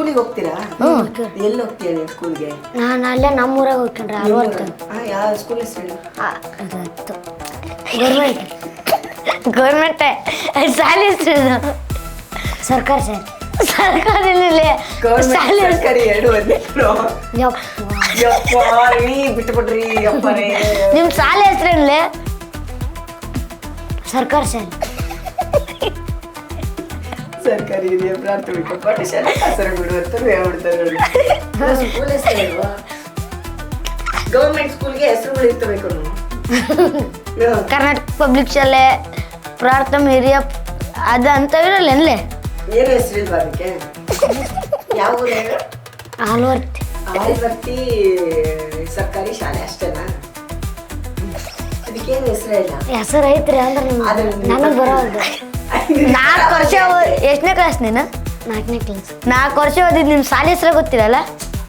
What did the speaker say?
ಸ್ಕೂಲಿಗೆ ಹೋಗ್ತೀರಾ? ಎಲ್ಲಿ ಹೋಗ್ತೀಯ ನೀವು ಸ್ಕೂಲ್ಗೆ? ನಾನು ಅಲ್ಲೇ ನಮ್ಮೂರಾಗ ಹೋಗ್ತೀನಿ ಅರವತ್ತು ಯಾವ ಸ್ಕೂಲ್ ಹೆಸರು ಗೌರ್ಮೆಂಟ್ ಗೌರ್ಮೆಂಟ್ ಶಾಲೆ ಹೆಸರು. ಸರ್ಕಾರ ಸರ್ ಸರ್ಕಾರಿ ಇಲ್ಲೇ. ಗೌರ್ಮೆಂಟ್ ಶಾಲೆ. ಸರ್ಕಾರಿ ಎರಡು ಒಂದೇ ಯಪ್ಪ. ರೀ ಬಿಟ್ಬಿಡ್ರಿ ಯಪ್ಪರೇ ನಿಮ್ ಶಾಲೆ ಹೆಸ್ರೇನ್ಲೆ? ಸರ್ಕಾರ ಸರ್ ಸರ್ಕಾರಿ ಹಿರಿಯ ಪ್ರಾಥಮಿಕ ಪಾಠಶಾಲೆ ಕಾಸರಗೋಡು ಅಂತ ಹೇಳ್ಬಿಡ್ತಾರೆ ಸ್ಕೂಲ್ ಹೆಸರು ಗೌರ್ಮೆಂಟ್ ಸ್ಕೂಲ್ಗೆ ಹೆಸರುಗಳು ಇರ್ತವೆ ಕಣು. ಕರ್ನಾಟಕ ಪಬ್ಲಿಕ್ ಶಾಲೆ ಪ್ರಾಥಮಿಕ ಹಿರಿಯ ಅದ ಅಂತ ಇರಲ್ಲ ಎಲ್ಲೇ ಏನು ಹೆಸರಿಲ್ವಾ ಅದಕ್ಕೆ? ಯಾವ ಊರು? ಆಲ್ವರ್ತಿ. ಆಲ್ವರ್ತಿ ಸರ್ಕಾರಿ ಶಾಲೆ ಅಷ್ಟೇನಾ? ಅದಕ್ಕೇನು ಹೆಸರೇ ಇಲ್ಲ ಹೆಸರು ಐತ್ರಿ ಅಂದ್ರೆ ನನಗೆ ಬರೋದು ನಾಲ್ಕು ವರ್ಷ ಎಷ್ಟನೇ ಕ್ಲಾಸ್ ನೀನು? ನಾಲ್ಕನೇ ಕ್ಲಾಸ್ ನಾಲ್ಕು ವರ್ಷ ಓದಿದ್ ನಿಮ್ ಶಾಲೆ ಹೆಸರು ಗೊತ್ತಿರಲ್ಲ?